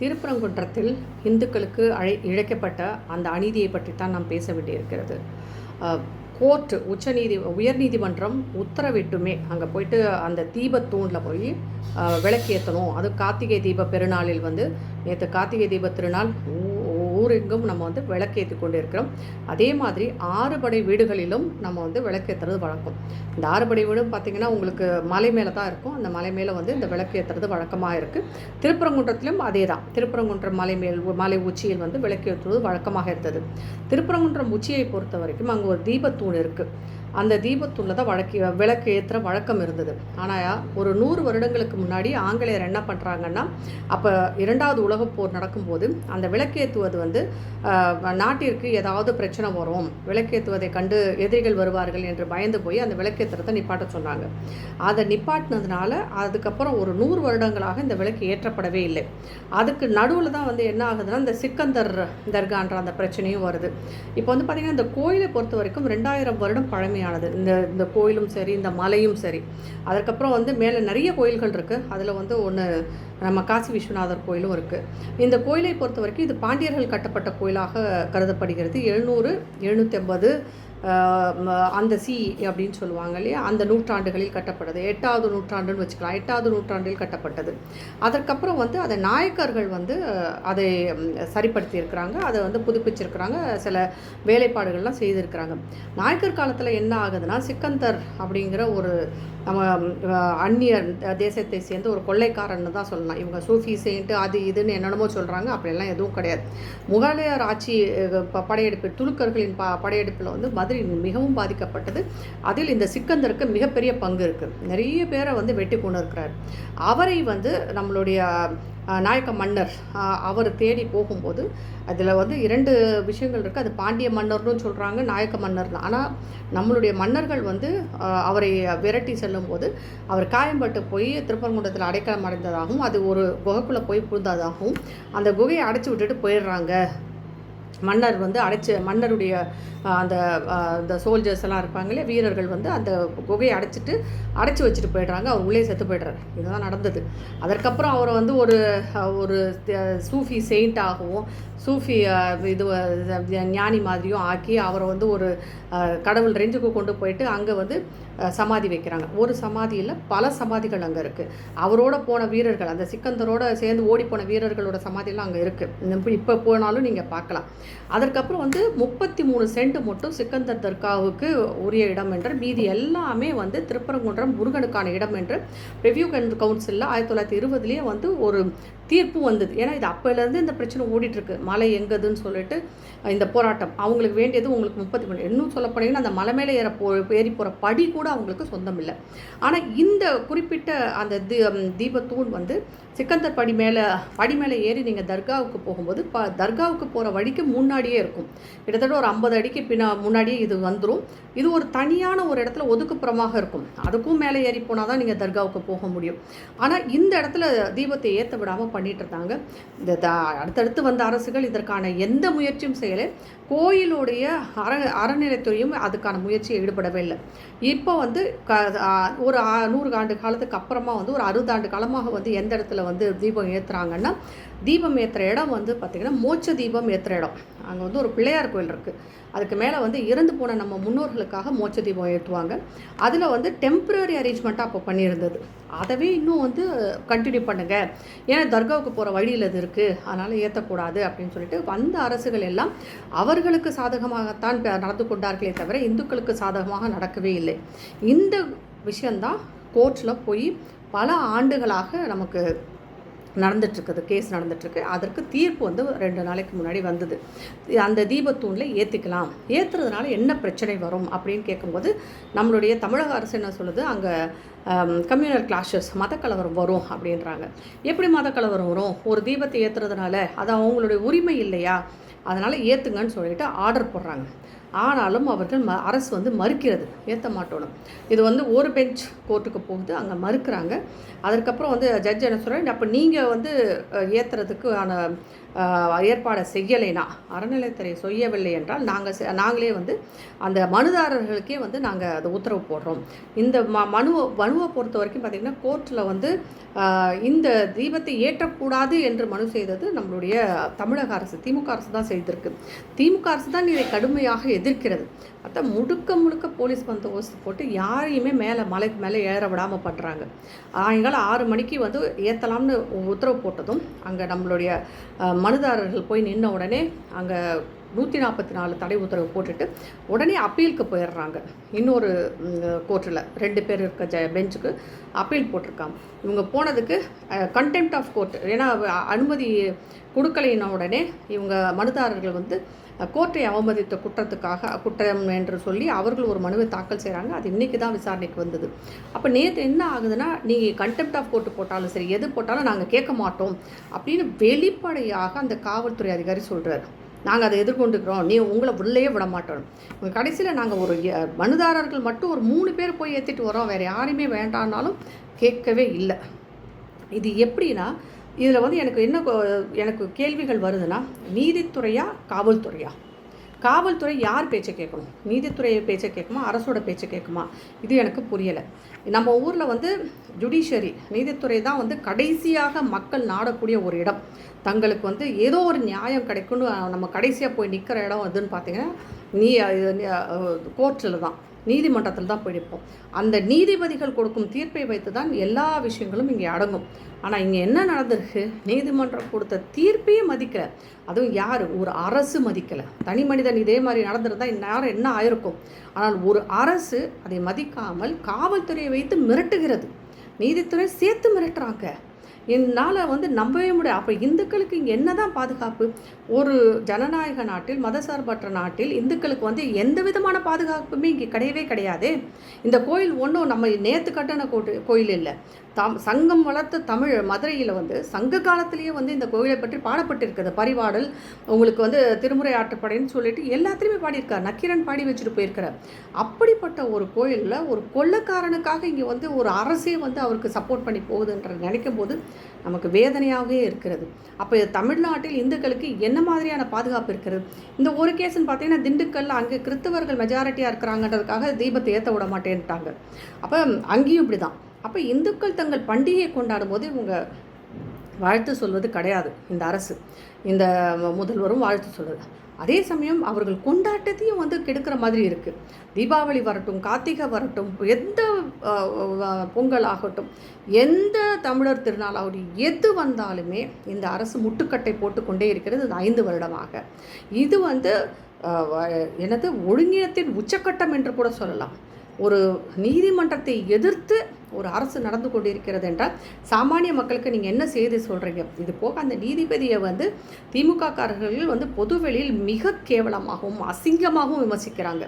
திருப்பரங்குன்றத்தில் இந்துக்களுக்கு அழை இழைக்கப்பட்ட அந்த அநீதியை பற்றித்தான் நாம் பேச வேண்டியிருக்கிறது. கோர்ட்டு உச்சநீதி உயர்நீதிமன்றம் உத்தரவிட்டுமே அங்கே போயிட்டு அந்த தீபத்தூணில் போய் விளக்கேற்றணும் அது கார்த்திகை தீப பெருநாளில் வந்து நேற்று கார்த்திகை தீப திருநாள் ஊரெங்கும் நம்ம வந்து விளக்கேற்றி கொண்டு இருக்கிறோம் அதே மாதிரி ஆறுபடை வீடுகளிலும் நம்ம வந்து விளக்கேற்றுறது வழக்கம். இந்த ஆறுபடை வீடும் பார்த்திங்கன்னா உங்களுக்கு மலை மேலே தான் இருக்கும். அந்த மலை மேலே வந்து இந்த விளக்கேற்றுறது வழக்கமாக இருக்குது திருப்பரங்குன்றத்திலும் அதே தான் திருப்பரங்குன்றம் மலை மேல் மலை உச்சியில் வந்து விளக்கேற்றுவது வழக்கமாக இருந்தது. திருப்பரங்குன்றம் உச்சியை பொறுத்த வரைக்கும் அங்கே ஒரு தீபத்தூண் இருக்குது அந்த தீபத்துள்ளதை வழக்கி விளக்கு ஏற்றுற வழக்கம் இருந்தது. ஆனால் ஒரு நூறு வருடங்களுக்கு முன்னாடி ஆங்கிலேயர் என்ன பண்ணுறாங்கன்னா அப்போ இரண்டாவது உலகப் போர் நடக்கும்போது அந்த விளக்கேற்றுவது வந்து நாட்டிற்கு ஏதாவது பிரச்சனை வரும். விளக்கேற்றுவதை கண்டு எதிரிகள் வருவார்கள் என்று பயந்து போய் அந்த விளக்கேற்றுறதை நிப்பாட்ட சொன்னாங்க. அதை நிப்பாட்டினதுனால அதுக்கப்புறம் ஒரு நூறு வருடங்களாக இந்த விளக்கு ஏற்றப்படவே இல்லை. அதுக்கு நடுவில் தான் வந்து என்ன ஆகுதுன்னா இந்த சிக்கந்தர் தர்கான்ற அந்த பிரச்சனையும் வருது. இப்போ வந்து பார்த்திங்கன்னா இந்த கோயிலை பொறுத்த வரைக்கும் ரெண்டாயிரம் வருடம் பழமையானது. இந்த இந்த கோயிலும் சரி இந்த மலையும் சரி. அதற்கப்புறம் வந்து மேலே நிறைய கோயில்கள் இருக்குது அதில் வந்து ஒன்று நம்ம காசி விஸ்வநாதர் கோயிலும் இருக்குது இந்த கோயிலை பொறுத்த வரைக்கும் இது பாண்டியர்கள் கட்டப்பட்ட கோயிலாக கருதப்படுகிறது. எழுநூறு எழுநூற்றி ஐம்பது அந்த சி அப்படின்னு சொல்லுவாங்க இல்லையா? அந்த நூற்றாண்டுகளில் கட்டப்பட்டது. எட்டாவது நூற்றாண்டுன்னு வச்சுக்கலாம். எட்டாவது நூற்றாண்டில் கட்டப்பட்டது. அதற்கப்புறம் வந்து அதை நாயக்கர்கள் வந்து அதை ம், சரிப்படுத்தியிருக்கிறாங்க. அதை வந்து புதுப்பிச்சிருக்கிறாங்க. சில வேலைப்பாடுகள்லாம் செய்திருக்கிறாங்க. நாயக்கர் காலத்தில் என்ன ஆகுதுன்னா சிக்கந்தர் அப்படிங்கிற ஒரு நம்ம அந்நியர் அந்நிய தேசத்தை சேர்ந்து ஒரு கொள்ளைக்காரன்னு தான் சொல்லலாம். இவங்க சூஃபி செயின்ட்டு அது இதுன்னு என்னென்னமோ சொல்கிறாங்க அப்படியெல்லாம் எதுவும் கிடையாது. முகலாயர் ஆட்சி படையெடுப்பு துலுக்கர்களின் ப படையெடுப்பில் வந்து மாதிரி மிகவும் பாதிக்கப்பட்டது. அதில் இந்த சிக்கந்தருக்கு மிகப்பெரிய பங்கு இருக்குது நிறைய பேரை வந்து வெட்டி கொண்டு இருக்கிறார். அவரை வந்து நம்மளுடைய நாயக்க மன்னர் அவர் தேடி போகும்போது அதில் வந்து இரண்டு விஷயங்கள் இருக்குது அது பாண்டிய மன்னர்னு சொல்கிறாங்க நாயக்க மன்னர்னு ஆனால் நம்மளுடைய மன்னர்கள் வந்து அவரை விரட்டி செல்லும்போது அவர் காயம்பட்டு போய் திருப்பரங்குன்றத்தில் அடைக்கலம் அடைந்ததாகவும் அது ஒரு குகைக்குள்ளே போய் புகுந்ததாகவும் அந்த குகையை அடைச்சி விட்டுட்டு போயிடுறாங்க. மன்னர் வந்து அடைச்சி மன்னருடைய அந்த அந்த சோல்ஜர்ஸ் எல்லாம் இருப்பாங்களே வீரர்கள் வந்து அந்த குகையை அடைச்சிட்டு அடைச்சி வச்சுட்டு போயிடுறாங்க. அவர் உள்ளே செத்து போயிடுறாரு. இதுதான் நடந்தது. அதற்கப்புறம் அவரை வந்து ஒரு ஒரு சூஃபி சூஃபி ஆகவும் சூஃபி இது ஞானி மாதிரியும் ஆக்கி அவரை வந்து ஒரு கடவுள் ரெஞ்சுக்கு கொண்டு போயிட்டு அங்கே வந்து சமாதி வைக்கிறாங்க. ஒரு சமாதியில் பல சமாதிகள் அங்கே இருக்குது அவரோட போன வீரர்கள் அந்த சிக்கந்தரோட சேர்ந்து ஓடி போன வீரர்களோட சமாதியெல்லாம் அங்கே இருக்குது இப்போ போனாலும் நீங்கள் பார்க்கலாம். அதற்கப்புறம் வந்து முப்பத்தி மூணு சென்ட் மட்டும் சிக்கந்தர் தர்காவுக்கு உரிய இடம் என்று மீதி எல்லாமே வந்து திருப்பரங்குன்றம் முருகனுக்கான இடம் என்று ரிவ்யூ கவுன்சிலில் ஆயிரத்தி தொள்ளாயிரத்தி இருபதுலேயே வந்து ஒரு தீர்ப்பு வந்தது. ஏன்னா இது அப்போலேருந்து இந்த பிரச்சனை ஓடிட்டுருக்கு. மலை எங்கதுன்னு சொல்லிட்டு இந்த போராட்டம். அவங்களுக்கு வேண்டியது உங்களுக்கு முப்பத்தி மூணு. இன்னும் சொல்ல போனீங்கன்னா அந்த மலை மேலே ஏற போ ஏறி போகிற படி கூட அவங்களுக்கு சொந்தம் இல்லை. ஆனால் இந்த குறிப்பிட்ட அந்த தீ தீபத்தூண் வந்து சிக்கந்தர் படி மேலே படி மேலே ஏறி நீங்கள் தர்காவுக்கு போகும்போது ப தர்காவுக்கு போகிற வழிக்கு முன்னாடியே இருக்கும். கிட்டத்தட்ட ஒரு ஐம்பது அடிக்கு பின்னா முன்னாடியே இது வந்துடும் இது ஒரு தனியான ஒரு இடத்துல ஒதுக்குப்புறமாக இருக்கும். அதுக்கும் மேலே ஏறி போனால் தான் நீங்கள் தர்காவுக்கு போக முடியும். ஆனால் இந்த இடத்துல தீபத்தை ஏற்ற விடாமல் பண்ணிகிட்டு இருந்தாங்க இந்த த அடுத்தடுத்து வந்த அரசுகள் இதற்கான எந்த முயற்சியும் செய்யலை. கோயிலுடைய அற அறநிலைத்துறையும் அதுக்கான முயற்சியை ஈடுபடவே இல்லை. இப்போ வந்து க ஒரு நூறு ஆண்டு காலத்துக்கு அப்புறமா வந்து ஒரு அறுபது ஆண்டு காலமாக வந்து எந்த இடத்துல வந்து தீபம் ஏற்றுறாங்கன்னா தீபம் ஏற்றுற இடம் வந்து பார்த்திங்கன்னா மோட்ச தீபம் ஏற்றுற இடம். அங்கே வந்து ஒரு பிள்ளையார் கோயில் இருக்குது அதுக்கு மேலே வந்து இறந்து போன நம்ம முன்னோர்களுக்காக மோட்ச தீபம் ஏற்றுவாங்க. அதில் வந்து டெம்ப்ரரி அரேஞ்ச்மெண்ட்டாக அப்போ பண்ணியிருந்தது. அதவே இன்னும் வந்து கண்டினியூ பண்ணுங்கள் ஏன்னா தர்காவுக்கு போகிற வழியில் அது இருக்குது அதனால் ஏற்றக்கூடாது அப்படின்னு சொல்லிட்டு வந்த அரசுகள் எல்லாம் அவர்களுக்கு சாதகமாகத்தான் நடந்து கொண்டார்களே தவிர இந்துக்களுக்கு சாதகமாக நடக்கவே இல்லை. இந்த விஷயந்தான் கோர்ட்டில் போய் பல ஆண்டுகளாக நமக்கு நடந்துட்டுருக்குது கேஸ் நடந்துட்டுருக்கு. அதற்கு தீர்ப்பு வந்து ரெண்டு நாளைக்கு முன்னாடி வந்தது. அந்த தீபத்தூணில் ஏற்றிக்கலாம் ஏற்றுறதுனால என்ன பிரச்சனை வரும் அப்படின்னு கேட்கும்போது நம்மளுடைய தமிழக அரசு என்ன சொல்லுது? அங்கே கம்யூனல் கிளாஷஸ் மதக்கலவரம் வரும் அப்படின்றாங்க. எப்படி மதக்கலவரம் வரும்? ஒரு தீபத்தை ஏற்றுறதுனால அது அவங்களுடைய உரிமை இல்லையா? அதனால் ஏற்றுங்கன்னு சொல்லிட்டு ஆர்டர் போடுறாங்க. ஆனாலும் அவர்கள் ம அரசு வந்து மறுக்கிறது ஏற்ற மாட்டோம் இது வந்து ஒரு பெஞ்ச் கோர்ட்டுக்கு போகுது அங்கே மறுக்கிறாங்க. அதற்கப்புறம் வந்து ஜட்ஜ் என்ன சொல்கிறாங்க அப்போ நீங்கள் வந்து ஏற்றுறதுக்கு ஆன ஏற்பாடை செய்யலைனா அறநிலைத்துறை செய்யவில்லை என்றால் நாங்கள் நாங்களே வந்து அந்த மனுதாரர்களுக்கே வந்து நாங்கள் அதை உத்தரவு போடுறோம். இந்த ம மனுவை மனுவை பொறுத்த வரைக்கும் பார்த்திங்கன்னா கோர்ட்டில் வந்து இந்த தீபத்தை ஏற்றக்கூடாது என்று மனு செய்தது நம்மளுடைய தமிழக அரசு திமுக அரசு தான் செய்திருக்கு. திமுக அரசு தான் இதை கடுமையாக எதிர்க்கிறது. பார்த்தா முழுக்க முழுக்க போலீஸ் பந்தோபஸ்து போட்டு யாரையுமே மேலே மலைக்கு மேலே ஏற விடாமல் பண்ணுறாங்க சாயங்காலம் ஆறு மணிக்கு வந்து ஏற்றலாம்னு உத்தரவு போட்டதும் அங்கே நம்மளுடைய மனுதாரர்கள் போய் நின்ன உடனே அங்கே நூற்றி நாற்பத்தி நாலு தடை உத்தரவு போட்டுட்டு உடனே அப்பீலுக்கு போயிடுறாங்க இன்னொரு கோர்ட்டில் ரெண்டு பேர் இருக்க ஜ பெஞ்சுக்கு அப்பீல் போட்டிருக்காங்க. இவங்க போனதுக்கு கண்டெம்ட் ஆஃப் கோர்ட் ஏன்னா அனுமதி கொடுக்கலைன்ன உடனே இவங்க மனுதாரர்கள் வந்து கோர்ட்டை அவமதித்த குற்றத்துக்காக குற்றம் என்று சொல்லி அவர்கள் ஒரு மனுவை தாக்கல் செய்கிறாங்க அது இன்றைக்கி தான் விசாரணைக்கு வந்தது. அப்போ நேற்று என்ன ஆகுதுன்னா நீங்கள் கண்டெம்ட் ஆஃப் கோர்ட்டு போட்டாலும் சரி எது போட்டாலும் நாங்கள் கேட்க மாட்டோம் அப்படின்னு வெளிப்படையாக அந்த காவல்துறை அதிகாரி சொல்கிறார் நாங்கள் அதை எதிர்கொண்டுக்கிறோம் நீ உங்களை உள்ளே விட மாட்டோம். கடைசியில் நாங்கள் ஒரு மனுதாரர்கள் மட்டும் ஒரு மூணு பேர் போய் ஏற்றிட்டு வரோம். வேறு யாரையுமே வேண்டாம்னாலும் கேட்கவே இல்லை. இது எப்படின்னா இதில் வந்து எனக்கு என்ன எனக்கு கேள்விகள் வருதுன்னா நீதித்துறையா காவல்துறையா? காவல்துறை யார் பேச்சை கேட்கணும் நீதித்துறையை பேச்சை கேட்குமா? அரசோட பேச்சை கேட்குமா? இது எனக்கு புரியலை. நம்ம ஊரில் வந்து ஜுடிஷியரி நீதித்துறை தான் வந்து கடைசியாக மக்கள் நாடக்கூடிய ஒரு இடம். தங்களுக்கு வந்து ஏதோ ஒரு நியாயம் கிடைக்கும்னு நம்ம கடைசியாக போய் நிற்கிற இடம் அதுன்னு பார்த்தீங்கன்னா நீ கோர்ட்டில் தான். நீதிமன்றத்தில் தான் போயிருப்போம் அந்த நீதிபதிகள் கொடுக்கும் தீர்ப்பை வைத்து தான் எல்லா விஷயங்களும் இங்கே அடங்கும். ஆனால் இங்கே என்ன நடந்திருக்கு? நீதிமன்றம் கொடுத்த தீர்ப்பையே மதிக்கலை. அதுவும் யார்? ஒரு அரசு மதிக்கலை. தனி மனிதன் இதே மாதிரி நடந்திருந்தால் இந்நேரம் என்ன ஆயிருக்கும்? ஆனால் ஒரு அரசு அதை மதிக்காமல் காவல்துறையை வைத்து மிரட்டுகிறது. நீதித்துறை சேர்த்து மிரட்டுறாங்க. என்னால் வந்து நம்பவே முடியாது. அப்போ இந்துக்களுக்கு இங்கே என்ன தான் பாதுகாப்பு? ஒரு ஜனநாயக நாட்டில் மதசார்பற்ற நாட்டில் இந்துக்களுக்கு வந்து எந்த விதமான பாதுகாப்புமே இங்கே கிடையவே கிடையாது. இந்த கோயில் ஒன்றும் நம்ம நேற்று கட்டின கோயில் இல்லை. தம் சங்கம் வளர்த்த தமிழ் மதுரையில் வந்து சங்க காலத்திலேயே வந்து இந்த கோயிலை பற்றி பாடப்பட்டிருக்குது. பரிவாடல் உங்களுக்கு வந்து திருமுறை ஆற்றுப்படைன்னு சொல்லிட்டு எல்லாத்துலேயுமே பாடியிருக்கார். நக்கீரன் பாடி வச்சுட்டு போயிருக்கிறார். அப்படிப்பட்ட ஒரு கோயிலில் ஒரு கொள்ளக்காரனுக்காக இங்கே வந்து ஒரு அரசே வந்து அவருக்கு சப்போர்ட் பண்ணி போகுதுன்ற நினைக்கும் போது நமக்கு வேதனையாகவே இருக்கிறது. அப்போ தமிழ்நாட்டில் இந்துக்களுக்கு என்ன மாதிரியான பாதுகாப்பு இருக்கிறது? இந்த ஒரு கேஸ்ன்னு பார்த்தீங்கன்னா திண்டுக்கல்ல அங்கே கிறிஸ்தவர்கள் மெஜாரிட்டியாக இருக்கிறாங்கன்றதுக்காக தீபத்தை ஏற்ற விட மாட்டேன்ட்டாங்க. அப்போ அங்கேயும் இப்படி தான் அப்போ இந்துக்கள் தங்கள் பண்டிகையை கொண்டாடும் போது இவங்க வாழ்த்து சொல்வது கிடையாது. இந்த அரசு. இந்த முதல்வரும் வாழ்த்து சொல்வது அதே சமயம் அவர்கள் கொண்டாட்டத்தையும் வந்து கெடுக்கிற மாதிரி இருக்குது தீபாவளி வரட்டும் கார்த்திகை வரட்டும் எந்த பொங்கல் ஆகட்டும் எந்த தமிழர் திருநாளாகட்டும் எது வந்தாலுமே இந்த அரசு முட்டுக்கட்டை போட்டுக்கொண்டே இருக்கிறது ஐந்து வருடமாக. இது வந்து எனது ஒழுங்கினத்தின் உச்சக்கட்டம் என்று கூட சொல்லலாம். ஒரு நீதிமன்றத்தை எதிர்த்து ஒரு அரசு நடந்து கொண்டிருக்கிறது என்றால் சாமானிய மக்களுக்கு நீங்கள் என்ன செய்தி சொல்கிறீங்க இது போக அந்த நீதிபதியை வந்து திமுககாரர்கள் வந்து பொதுவெளியில் மிக கேவலமாகவும் அசிங்கமாகவும் விமர்சிக்கிறாங்க.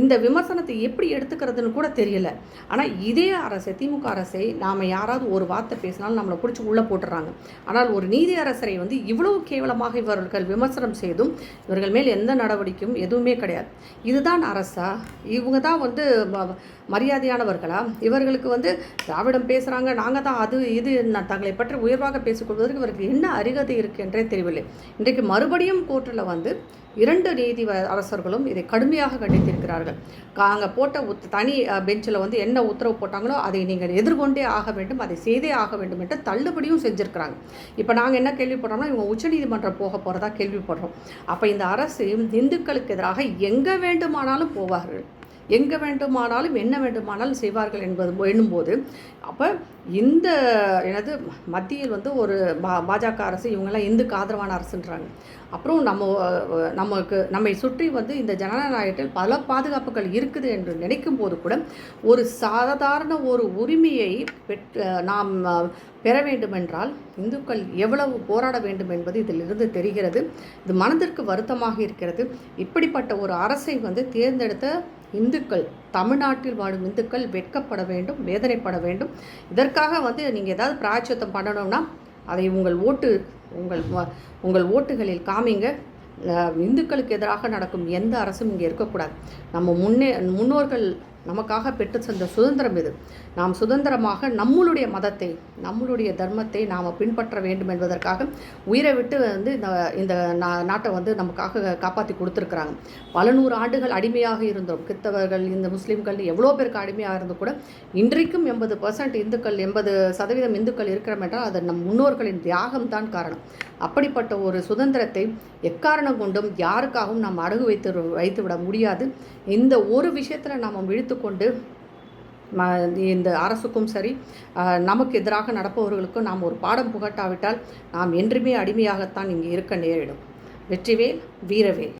இந்த விமர்சனத்தை எப்படி எடுத்துக்கிறதுன்னு கூட தெரியல. ஆனால் இதே அரசை திமுக அரசை நாம் யாராவது ஒரு வார்த்தை பேசினாலும் நம்மளை பிடிச்சி உள்ளே போட்டுறாங்க. ஆனால் ஒரு நீதி அரசரை வந்து இவ்வளவு கேவலமாக இவர்கள் விமர்சனம் செய்தும் இவர்கள் மேல் எந்த நடவடிக்கையும் எதுவுமே கிடையாது. இதுதான் அரசா? இவங்க தான் வந்து மரியாதையானவர்களா? இவர்களுக்கு வந்து திராவிடம் பேசுகிறாங்க நாங்கள் தான் அது இது தங்களை பற்றி உயர்வாக பேசிக்கொள்வதற்கு இவருக்கு என்ன அருகதை இருக்குது என்றே தெரியவில்லை. இன்றைக்கு மறுபடியும் கோர்ட்டில் வந்து இரண்டு நீதி அரசர்களும் இதை கடுமையாக கண்டித்திருக்கிறார்கள். அங்கே போட்ட உத் தனி பெஞ்சில் வந்து என்ன உத்தரவு போட்டாங்களோ அதை நீங்கள் எதிர்கொண்டே ஆக வேண்டும் அதை செய்தே ஆக வேண்டும் என்று தள்ளுபடியும் செஞ்சுருக்கிறாங்க. இப்போ நாங்கள் என்ன கேள்விப்படுறோம்னா இவங்க உச்சநீதிமன்றம் போக போகிறதா கேள்விப்படுறோம். அப்போ இந்த அரசு இந்துக்களுக்கு எதிராக எங்கே வேண்டுமானாலும் போவார்கள்? எங்கே வேண்டுமானாலும் என்ன வேண்டுமானாலும் செய்வார்கள் என்பது எண்ணும்போது அப்போ இந்த எனது மத்தியில் வந்து ஒரு பா பாஜக அரசு இவங்கெல்லாம் இந்துக்கு ஆதரவான அரசுன்றாங்க. அப்புறம் நம்ம நமக்கு நம்மை சுற்றி வந்து இந்த ஜனநாயகத்தில் பல பாதுகாப்புகள் இருக்குது என்று நினைக்கும் போது கூட ஒரு சாதாரண ஒரு உரிமையை பெற்று நாம் பெற வேண்டுமென்றால் இந்துக்கள் எவ்வளவு போராட வேண்டும் என்பது இதிலிருந்து தெரிகிறது. இது மனதிற்கு வருத்தமாக இருக்கிறது. இப்படிப்பட்ட ஒரு அரசை வந்து தேர்ந்தெடுத்த இந்துக்கள் தமிழ்நாட்டில் வாழும் இந்துக்கள் வெட்கப்பட வேண்டும் வேதனைப்பட வேண்டும். இதற்காக வந்து நீங்கள் ஏதாவது பிராய்ச்சித்தம் பண்ணணும்னா அதை உங்கள் ஓட்டு உங்கள் உங்கள் ஓட்டுகளில் காமிங்க. இந்துக்களுக்கு எதிராக நடக்கும் எந்த அரசும் இங்கே இருக்கக்கூடாது. நம்ம முன்னே முன்னோர்கள் நமக்காக பெற்று சென்ற சுதந்திரம் இது. நாம் சுதந்திரமாக நம்மளுடைய மதத்தை நம்மளுடைய தர்மத்தை நாம் பின்பற்ற வேண்டும் என்பதற்காக உயிரை விட்டு வந்து இந்த இந்த நா- நாட்டை வந்து நமக்காக காப்பாற்றி கொடுத்துருக்குறாங்க. பல நூறு ஆண்டுகள் அடிமையாக இருந்தோம். கிறித்தவர்கள் இந்த முஸ்லீம்கள் எவ்வளோ பேருக்கு அடிமையாக இருந்து கூட இன்றைக்கும் எண்பது பர்சன்ட் இந்துக்கள் எண்பது சதவீதம் இந்துக்கள் இருக்கிறோம் என்றால் அது நம் முன்னோர்களின் தியாகம் தான் காரணம். அப்படிப்பட்ட ஒரு சுதந்திரத்தை எக்காரணம் கொண்டும் யாருக்காகவும் நாம் அடகு வைத்து வைத்து விட முடியாது. இந்த ஒரு விஷயத்தில் நாம் விழித்து கொண்டு இந்த அரசுக்கும் சரி நமக்கு எதிராக நடப்பவர்களுக்கும் நாம் ஒரு பாடம் புகட்டாவிட்டால் நாம் என்றுமே அடிமையாகத்தான் இங்கே இருக்க நேரிடும். வெற்றிவேல் வீரவேல்.